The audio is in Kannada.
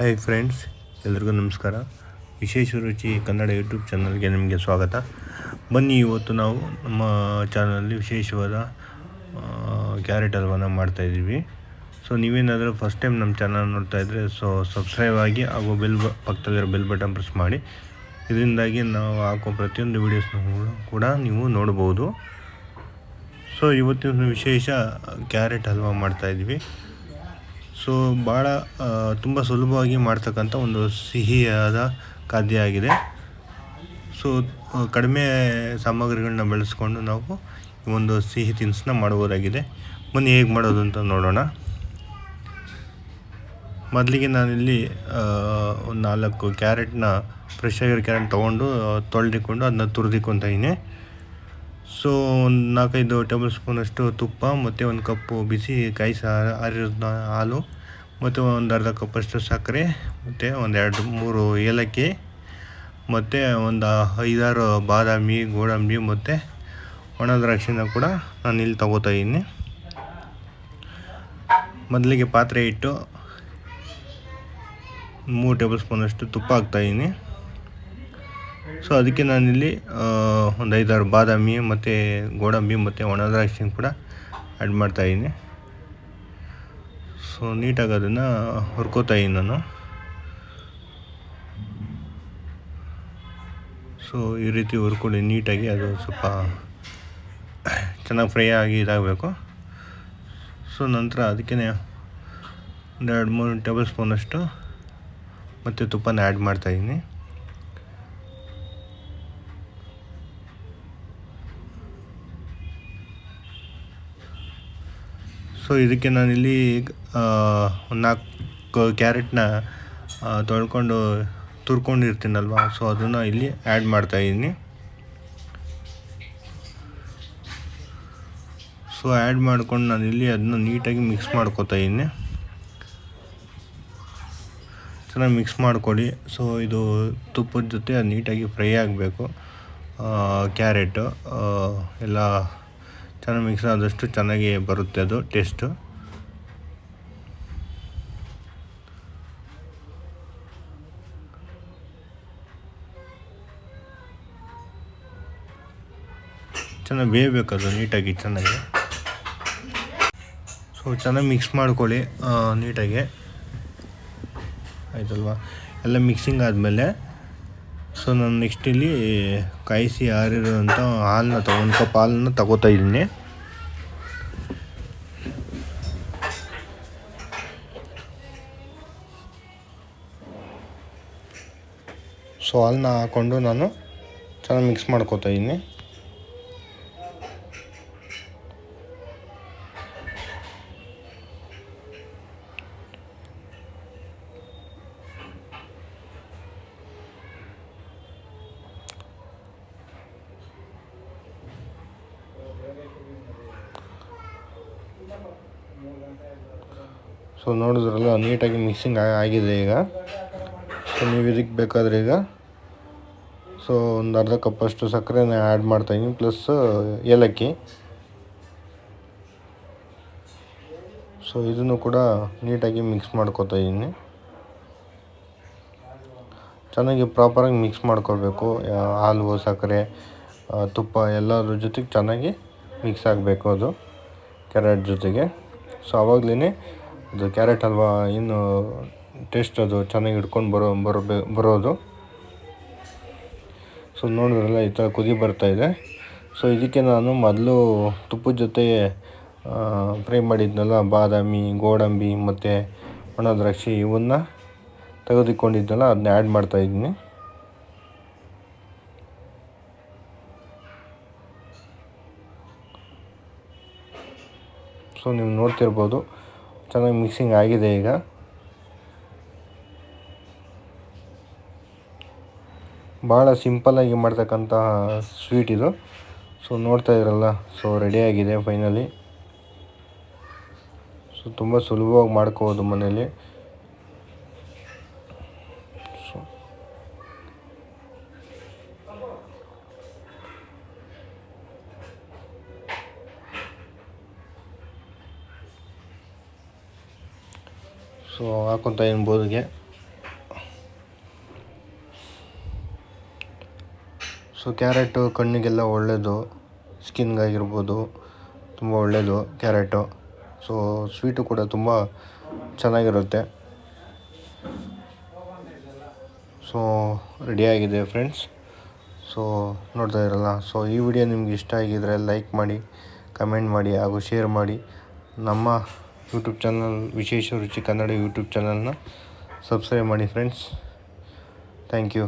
ಹಾಯ್ ಫ್ರೆಂಡ್ಸ್ ಎಲ್ರಿಗೂ ನಮಸ್ಕಾರ. ವಿಶೇಷ ರುಚಿ ಕನ್ನಡ ಯೂಟ್ಯೂಬ್ ಚಾನಲ್ಗೆ ನಿಮಗೆ ಸ್ವಾಗತ. ಬನ್ನಿ ಇವತ್ತು ನಾವು ನಮ್ಮ ಚಾನಲಲ್ಲಿ ವಿಶೇಷವಾದ ಕ್ಯಾರೆಟ್ ಹಲ್ವಾನ ಮಾಡ್ತಾಯಿದ್ದೀವಿ ಸೊ ನೀವೇನಾದರೂ ಫಸ್ಟ್ ಟೈಮ್ ನಮ್ಮ ಚಾನಲ್ ನೋಡ್ತಾ ಇದ್ದರೆ ಸೊ ಸಬ್ಸ್ಕ್ರೈಬ್ ಆಗಿ ಹಾಗೂ ಬೆಲ್ ಬ, ಪಕ್ಕದಲ್ಲಿರೋ ಬೆಲ್ ಬಟನ್ ಪ್ರೆಸ್ ಮಾಡಿ. ಇದರಿಂದಾಗಿ ನಾವು ಹಾಕೋ ಪ್ರತಿಯೊಂದು ವೀಡಿಯೋಸ್ನ ಕೂಡ ನೀವು ನೋಡ್ಬೋದು. ಸೊ ಇವತ್ತಿನ ವಿಶೇಷ ಕ್ಯಾರೆಟ್ ಹಲ್ವಾ ಮಾಡ್ತಾಯಿದ್ವಿ ಸೊ ಭಾಳ ತುಂಬ ಸುಲಭವಾಗಿ ಮಾಡ್ತಕ್ಕಂಥ ಒಂದು ಸಿಹಿಯಾದ ಖಾದ್ಯ ಆಗಿದೆ. ಸೊ ಕಡಿಮೆ ಸಾಮಗ್ರಿಗಳನ್ನ ಬಳಸ್ಕೊಂಡು ನಾವು ಒಂದು ಸಿಹಿ ತಿನಿಸನ್ನ ಮಾಡ್ಬೋದಾಗಿದೆ. ಬನ್ನಿ, ಹೇಗೆ ಮಾಡೋದು ಅಂತ ನೋಡೋಣ. ಮೊದಲಿಗೆ ನಾನಿಲ್ಲಿ ಒಂದು ನಾಲ್ಕು ಕ್ಯಾರೆಟ್ನ, ಫ್ರೆಶ್ ಆಗಿರೋ ಕ್ಯಾರೆಟ್ ತೊಗೊಂಡು ತೊಳೆದಿಕೊಂಡು ಅದನ್ನ ತುರಿದಿಕ್ಕೊತಾ ಇದ್ದೀನಿ. ಸೊ, ಒಂದು ನಾಲ್ಕೈದು ಟೇಬಲ್ ಸ್ಪೂನಷ್ಟು ತುಪ್ಪ, ಮತ್ತು ಒಂದು ಕಪ್ಪು ಬಿಸಿ ಕಾಯಿಸ ಆರಿರೋ ಹಾಲು ಮತ್ತು ಒಂದು ಅರ್ಧ ಕಪ್ಪಷ್ಟು ಸಕ್ಕರೆ, ಮತ್ತು ಒಂದೆರಡು ಮೂರು ಏಲಕ್ಕಿ, ಮತ್ತು ಒಂದು ಐದಾರು ಬಾದಾಮಿ, ಗೋಡಂಬಿ, ಮತ್ತು ಒಣ ದ್ರಾಕ್ಷಿನ ಕೂಡ ನಾನು ಇಲ್ಲಿ ತಗೋತಾ ಇದ್ದೀನಿ. ಮೊದಲಿಗೆ ಪಾತ್ರೆ ಇಟ್ಟು ಮೂರು ಟೇಬಲ್ ಸ್ಪೂನಷ್ಟು ತುಪ್ಪ ಹಾಕ್ತಾಯಿದ್ದೀನಿ ಸೊ ಅದಕ್ಕೆ ನಾನಿಲ್ಲಿ ಒಂದು ಐದಾರು ಬಾದಾಮಿ, ಮತ್ತು ಗೋಡಂಬಿ, ಮತ್ತು ಒಣ ದ್ರಾಕ್ಷಿನ ಕೂಡ ಆ್ಯಡ್ ಮಾಡ್ತಾಯಿದ್ದೀನಿ ಸೊ ನೀಟಾಗಿ ಅದನ್ನು ಹುರ್ಕೋತಾ ಇದ್ದೀನಿ ನಾನು. ಸೊ ಈ ರೀತಿ ಹುರ್ಕೊಳ್ಳಿ ನೀಟಾಗಿ, ಅದು ಸ್ವಲ್ಪ ಚೆನ್ನಾಗಿ ಫ್ರೈ ಆಗಿ ಇದಾಗಬೇಕು. ಸೊ ನಂತರ ಅದಕ್ಕೆ ಒಂದೆರಡು ಮೂರು ಟೇಬಲ್ ಸ್ಪೂನಷ್ಟು ಮತ್ತು ತುಪ್ಪನ ಆ್ಯಡ್ ಮಾಡ್ತಾಯಿದ್ದೀನಿ ಸೊ ಇದಕ್ಕೆ ನಾನಿಲ್ಲಿ ಒಂದು ನಾಲ್ಕು ಕ್ಯಾರೆಟ್ನ ತೊಳ್ಕೊಂಡು ತುರ್ಕೊಂಡಿರ್ತೀನಲ್ವ? ಸೊ ಅದನ್ನು ಇಲ್ಲಿ ಆ್ಯಡ್ ಮಾಡ್ತಾಯಿದ್ದೀನಿ ಸೊ ಆ್ಯಡ್ ಮಾಡ್ಕೊಂಡು ನಾನು ಇಲ್ಲಿ ಅದನ್ನ ನೀಟಾಗಿ ಮಿಕ್ಸ್ ಮಾಡ್ಕೊತಾ ಇದ್ದೀನಿ ಚೆನ್ನಾಗಿ ಮಿಕ್ಸ್ ಮಾಡ್ಕೊಳ್ಳಿ ಸೊ ಇದು ತುಪ್ಪದ ಜೊತೆ ಅದು ನೀಟಾಗಿ ಫ್ರೈ ಆಗಬೇಕು. ಕ್ಯಾರೆಟು ಎಲ್ಲ ಚೆನ್ನಾಗಿ ಮಿಕ್ಸ್ ಆದಷ್ಟು ಚೆನ್ನಾಗಿ ಬರುತ್ತೆ ಅದು ಟೇಸ್ಟು ಚೆನ್ನಾಗಿ ಬೇಯಬೇಕು ಅದು ನೀಟಾಗಿ ಚೆನ್ನಾಗಿ. ಸೊ ಚೆನ್ನಾಗಿ ಮಿಕ್ಸ್ ಮಾಡ್ಕೊಳ್ಳಿ ನೀಟಾಗಿ. ಆಯ್ತಲ್ವಾ? ಎಲ್ಲ ಮಿಕ್ಸಿಂಗ್ ಆದಮೇಲೆ ಸೊ ನಾನು ನೆಕ್ಸ್ಟ್ ಇಲ್ಲಿ ಕಾಯಿಸಿ ಆರಿರೋಂಥ ಹಾಲನ್ನ ತಗೊ, ಒಂದು ಕಪ್ ಹಾಲನ್ನ ತಗೋತಾ ಇದ್ದೀನಿ. ಸೊ ಹಾಲನ್ನ ಹಾಕ್ಕೊಂಡು ನಾನು ಚೆನ್ನಾಗಿ ಮಿಕ್ಸ್ ಮಾಡ್ಕೋತಾ ಇದ್ದೀನಿ. ಸೊ ನೋಡಿದ್ರಲ್ಲ ನೀಟಾಗಿ ಮಿಕ್ಸಿಂಗ್ ಆಗಿದೆ ಈಗ. ಸೊ ನೀವು ಇದಕ್ಕೆ ಬೇಕಾದ್ರೆ ಈಗ ಸೊ ಒಂದು ಅರ್ಧ ಕಪ್ಪಷ್ಟು ಸಕ್ಕರೆನ ಆ್ಯಡ್ ಮಾಡ್ತಾಯಿದ್ದೀನಿ ಪ್ಲಸ್ ಏಲಕ್ಕಿ. ಸೊ ಇದನ್ನು ಕೂಡ ನೀಟಾಗಿ ಮಿಕ್ಸ್ ಮಾಡ್ಕೊತಾ ಇದ್ದೀನಿ ಚೆನ್ನಾಗಿ ಪ್ರಾಪರಾಗಿ ಮಿಕ್ಸ್ ಮಾಡ್ಕೋಬೇಕು ಹಾಲು, ಸಕ್ಕರೆ ತುಪ್ಪ ಎಲ್ಲದ್ರ ಜೊತೆಗೆ ಚೆನ್ನಾಗಿ ಮಿಕ್ಸ್ ಆಗಬೇಕು ಅದು ಕ್ಯಾರೆಟ್ ಜೊತೆಗೆ. ಸೊ ಆವಾಗಲೇ ಅದು ಕ್ಯಾರೆಟ್ ಹಲ್ವಾ ಇನ್ನು ಟೇಸ್ಟ್ ಅದು ಚೆನ್ನಾಗಿ ಇಟ್ಕೊಂಡು ಬರೋ ಬರಬೇ ಬರೋದು. ಸೊ ನೋಡಿದ್ರಲ್ಲ ಈ ಥರ ಕುದಿ ಬರ್ತಾಯಿದೆ ಸೊ ಇದಕ್ಕೆ ನಾನು ಮೊದಲು ತುಪ್ಪದ ಜೊತೆ ಫ್ರೈ ಮಾಡಿದ್ನಲ್ಲ, ಬಾದಾಮಿ, ಗೋಡಂಬಿ ಮತ್ತು ಒಣ ದ್ರಾಕ್ಷಿ ಇವನ್ನ ತೆಗೆದುಕೊಂಡಿದ್ದಲ್ಲ ಅದನ್ನ ಆ್ಯಡ್ ಮಾಡ್ತಾಯಿದ್ದೀನಿ ಸೊ ನೀವು ನೋಡ್ತಿರ್ಬೋದು. ಚೆನ್ನಾಗಿ ಮಿಕ್ಸಿಂಗ್ ಆಗಿದೆ ಈಗ. ಭಾಳ ಸಿಂಪಲ್ಲಾಗಿ ಮಾಡ್ತಕ್ಕಂತಹ ಸ್ವೀಟ್ ಇದು. ಸೊ ನೋಡ್ತಾ ಇದ್ರಲ್ಲ? ಸೊ ರೆಡಿಯಾಗಿದೆ ಫೈನಲಿ ಸೊ ತುಂಬ ಸುಲಭವಾಗಿ ಮಾಡ್ಕೋಬೋದು ಮನೇಲಿ ಸೊ, ಹಾಕೊತ ಏನು ಬೋದಿಗೆ ಸೊ, ಕ್ಯಾರೆಟು ಕಣ್ಣಿಗೆಲ್ಲ ಒಳ್ಳೆಯದು ಸ್ಕಿನ್ಗಾಗಿರ್ಬೋದು, ತುಂಬ ಒಳ್ಳೆಯದು ಕ್ಯಾರೆಟು. ಸೊ, ಸ್ವೀಟು ಕೂಡ ತುಂಬ ಚೆನ್ನಾಗಿರುತ್ತೆ. ಸೊ ರೆಡಿಯಾಗಿದೆ ಫ್ರೆಂಡ್ಸ್. ಸೊ, ನೋಡ್ತಾ ಇರಲ್ಲ. ಸೊ, ಈ ವಿಡಿಯೋ ನಿಮ್ಗೆ ಇಷ್ಟ ಆಗಿದರೆ ಲೈಕ್ ಮಾಡಿ, ಕಮೆಂಟ್ ಮಾಡಿ ಹಾಗೂ ಶೇರ್ ಮಾಡಿ. ನಮ್ಮ ಯೂಟ್ಯೂಬ್ ಚಾನಲ್ ವಿಶೇಷ ರುಚಿ ಕನ್ನಡ ಯೂಟ್ಯೂಬ್ ಚಾನಲ್ನ ಸಬ್ಸ್ಕ್ರೈಬ್ ಮಾಡಿ ಫ್ರೆಂಡ್ಸ್ ಥ್ಯಾಂಕ್ ಯು